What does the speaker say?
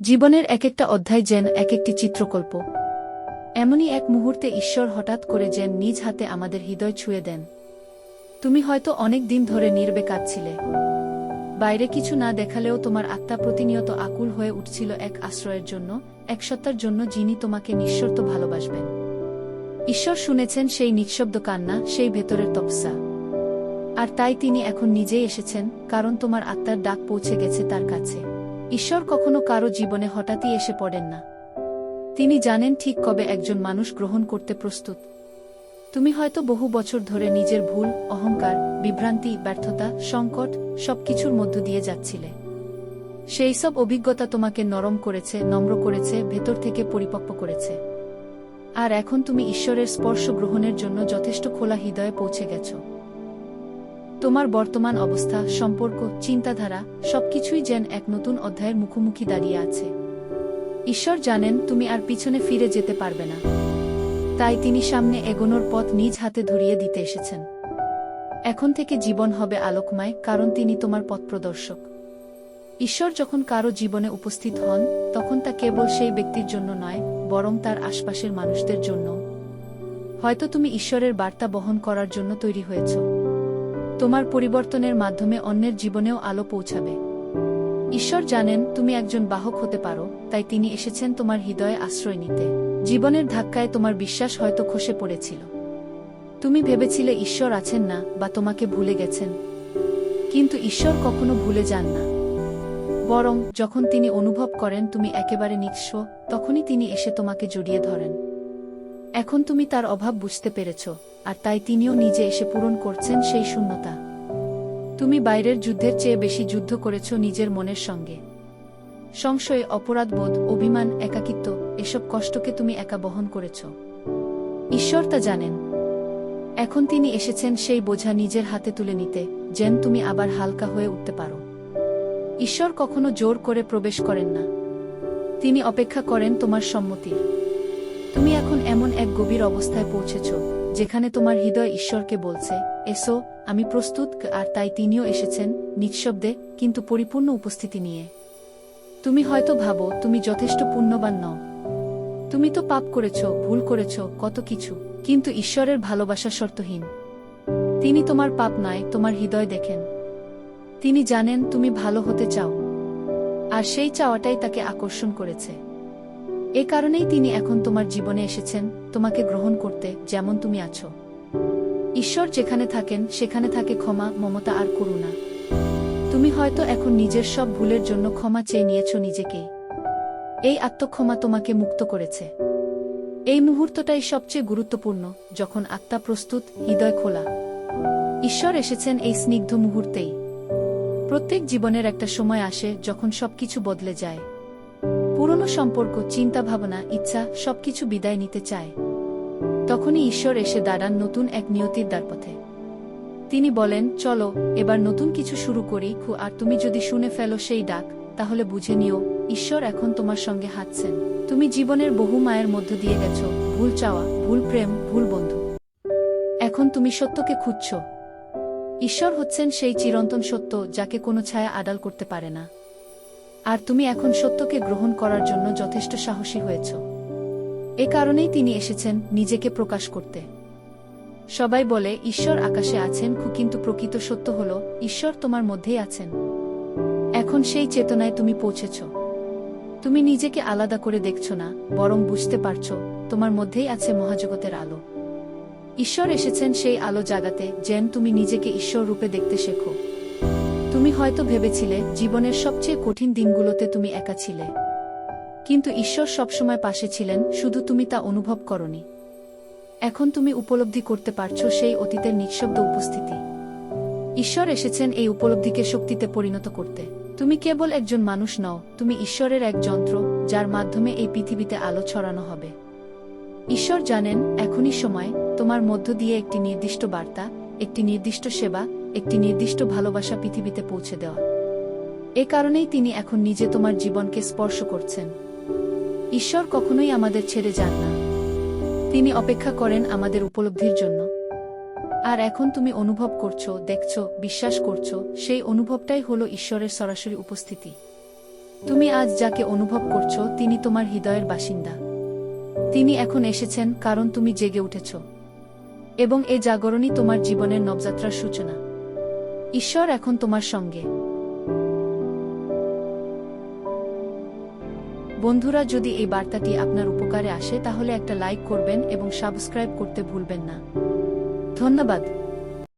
জীবনের এক একটা অধ্যায় যেন এক একটি চিত্রকল্প। এমনই এক মুহূর্তে ঈশ্বর হঠাৎ করে যেন নিজ হাতে আমাদের হৃদয় ছুঁয়ে দেন। তুমি হয়তো অনেক দিন ধরে নির্বে কাঁদছিলে। বাইরে কিছু না দেখালেও তোমার আত্মা প্রতিনিয়ত আকুল হয়ে উঠছিল এক আশ্রয়ের জন্য, এক সত্তার জন্য যিনি তোমাকে নিঃশর্ত ভালোবাসবেন। ঈশ্বর শুনেছেন সেই নিঃশব্দ কান্না, সেই ভেতরের তপসা আর তাই তিনি এখন নিজেই এসেছেন, কারণ তোমার আত্মার ডাক পৌঁছে গেছে তার কাছে। ঈশ্বর কখনো কারও জীবনে হঠাৎই এসে পড়েন না। তিনি জানেন ঠিক কবে একজন মানুষ গ্রহণ করতে প্রস্তুত। তুমি হয়তো বহু বছর ধরে নিজের ভুল, অহংকার, বিভ্রান্তি, ব্যর্থতা, সংকট সবকিছুর মধ্য দিয়ে যাচ্ছিলে। সেই সব অভিজ্ঞতা তোমাকে নরম করেছে, নম্র করেছে, ভেতর থেকে পরিপক্ব করেছে। আর এখন তুমি ঈশ্বরের স্পর্শ গ্রহণের জন্য যথেষ্ট খোলা হৃদয়ে পৌঁছে গেছো। তোমার বর্তমান অবস্থা, সম্পর্ক, চিন্তাধারা, সবকিছুই যেন এক নতুন অধ্যায়ের মুখোমুখি দাঁড়িয়ে আছে। ঈশ্বর জানেন তুমি আর পিছনে ফিরে যেতে পারবে না। তাই তিনি সামনে এগোনোর পথ নিজ হাতে ধরিয়ে দিতে এসেছেন। এখন থেকে জীবন হবে আলোকময়, কারণ তিনি তোমার পথ প্রদর্শক। ঈশ্বর যখন কারও জীবনে উপস্থিত হন, তখন তা কেবল সেই ব্যক্তির জন্য নয়, বরং তার আশপাশের মানুষদের জন্য হয়তো তুমি ঈশ্বরের বার্তা বহন করার জন্য তৈরি হয়েছ। তোমার পরিবর্তনের মাধ্যমে অন্যের জীবনেও আলো পৌঁছাবে। ঈশ্বর জানেন তুমি একজন বাহক হতে পারো, তাই তিনি এসেছেন তোমার হৃদয়ে আশ্রয় নিতে। জীবনের ধাক্কায় তোমার বিশ্বাস হয়তো খসে পড়েছিল। তুমি ভেবেছিলে ঈশ্বর আছেন না বা তোমাকে ভুলে গেছেন। কিন্তু ঈশ্বর কখনো ভুলে যান না। বরং যখন তিনি অনুভব করেন তুমি একেবারে নিঃস্ব, তখনই তিনি এসে তোমাকে জড়িয়ে ধরেন। এখন তুমি তার অভাব বুঝতে পেরেছ। আর তাই তিনিও নিজে এসে পূরণ করছেন সেই শূন্যতা। তুমি বাইরের যুদ্ধের চেয়ে বেশি যুদ্ধ করেছ নিজের মনের সঙ্গে। সংশয় অপরাধবোধ অভিমান, একাকিত্ব, এসব কষ্টকে তুমি একা বহন করেছ। ঈশ্বর তা জানেন। এখন তিনি এসেছেন সেই বোঝা নিজের হাতে তুলে নিতে, যেন তুমি আবার হালকা হয়ে উঠতে পারো। ঈশ্বর কখনো জোর করে প্রবেশ করেন না। তিনি অপেক্ষা করেন তোমার সম্মতির। তুমি এখন এমন এক গভীর অবস্থায় পৌঁছেছ। যেখানে তোমার হৃদয় ঈশ্বরকে বলছে, এসো, আমি প্রস্তুত আর তাই তিনিও এসেছেন নিঃশব্দে, কিন্তু পরিপূর্ণ উপস্থিতি নিয়ে। তুমি হয়তো ভাবো, তুমি যথেষ্ট পুণ্যবান নও। তুমি তো পাপ করেছ, ভুল করেছ, কত কিছু, কিন্তু ঈশ্বরের ভালোবাসা শর্তহীন। তিনি তোমার পাপ নয়, তোমার হৃদয় দেখেন। তিনি জানেন তুমি ভালো হতে চাও। আর সেই চাওয়াটাই তাকে আকর্ষণ করেছে। এ কারণেই তিনি এখন তোমার জীবনে এসেছেন, তোমাকে গ্রহণ করতে, যেমন তুমি আছো। ঈশ্বর যেখানে থাকেন, সেখানে থাকে ক্ষমা, মমতা আর করুণা। তুমি হয়তো এখন নিজের সব ভুলের জন্য ক্ষমা চেয়ে নিয়েছ নিজেকে। এই আত্মক্ষমা তোমাকে মুক্ত করেছে। এই মুহূর্তটাই সবচেয়ে গুরুত্বপূর্ণ, যখন আত্মা প্রস্তুত, হৃদয় খোলা। ঈশ্বর এসেছেন এই স্নিগ্ধ মুহূর্তেই। প্রত্যেক জীবনের একটা সময় আসে, যখন সবকিছু বদলে যায়। পুরনো সম্পর্ক, চিন্তা ভাবনা, ইচ্ছা, সবকিছু বিদায় নিতে চায়। তখনই ঈশ্বর এসে দাঁড়ান নতুন এক নিয়তির দ্বারপথে। তিনি বলেন, চলো, এবার নতুন কিছু শুরু করি, খু, আর তুমি যদি শুনে ফেলো সেই ডাক, তাহলে বুঝে নিও, ঈশ্বর এখন তোমার সঙ্গে হাঁটছেন। তুমি জীবনের বহু মায়ের মধ্য দিয়ে গেছ, ভুল চাওয়া, ভুল প্রেম, ভুল বন্ধু। এখন তুমি সত্যকে খুঁজছ। ঈশ্বর হচ্ছেন সেই চিরন্তন সত্য, যাকে কোনো ছায়া আড়াল করতে পারে না। আর তুমি এখন সত্যকে গ্রহণ করার জন্য যথেষ্ট সাহসী হয়েছ। এ কারণেই তিনি এসেছেন নিজেকে প্রকাশ করতে। সবাই বলে, ঈশ্বর আকাশে আছেন কিন্তু প্রকৃত সত্য হল, ঈশ্বর তোমার মধ্যেই আছেন। এখন সেই চেতনায় তুমি পৌঁছেছ। তুমি নিজেকে আলাদা করে দেখছ না, বরং বুঝতে পারছ, তোমার মধ্যেই আছে মহাজগতের আলো। ঈশ্বর এসেছেন সেই আলো জাগাতে, যেন তুমি নিজেকে ঈশ্বর রূপে দেখতে শেখো। তুমি হয়তো ভেবেছিলে, জীবনের সবচেয়ে কঠিন দিনগুলোতে তুমি একা ছিলে। কিন্তু ঈশ্বর সবসময় পাশে ছিলেন, শুধু তুমি তা অনুভব করনি। এখন তুমি উপলব্ধি করতে পারছ সেই অতীতের নিঃশব্দ উপস্থিতি। ঈশ্বর এসেছেন এই উপলব্ধিকে শক্তিতে পরিণত করতে। তুমি কেবল একজন মানুষ নও, তুমি ঈশ্বরের এক যন্ত্র, যার মাধ্যমে এই পৃথিবীতে আলো ছড়ানো হবে। ঈশ্বর জানেন, এখনই সময়, তোমার মধ্য দিয়ে একটি নির্দিষ্ট বার্তা, একটি নির্দিষ্ট সেবা একটি নির্দিষ্ট ভালোবাসা পৃথিবীতে পৌঁছে দেওয়া। এ কারণেই তিনি এখন নিজে তোমার জীবনকে স্পর্শ করছেন। ঈশ্বর কখনোই আমাদের ছেড়ে যান না। তিনি অপেক্ষা করেন আমাদের উপলব্ধির জন্য। আর এখন তুমি অনুভব করছ, দেখছ, বিশ্বাস করছ, সেই অনুভবটাই হলো ঈশ্বরের সরাসরি উপস্থিতি। তুমি আজ যাকে অনুভব করছ, তিনি তোমার হৃদয়ের বাসিন্দা। তিনি এখন এসেছেন কারণ তুমি জেগে উঠেছ। এবং এ জাগরণই তোমার জীবনের নবযাত্রার সূচনা। ঈশ্বর এখন তোমার সঙ্গে। বন্ধুরা, যদি এই বার্তাটি আপনার উপকারে আসে, তাহলে একটা লাইক করবেন এবং সাবস্ক্রাইব করতে ভুলবেন না। ধন্যবাদ।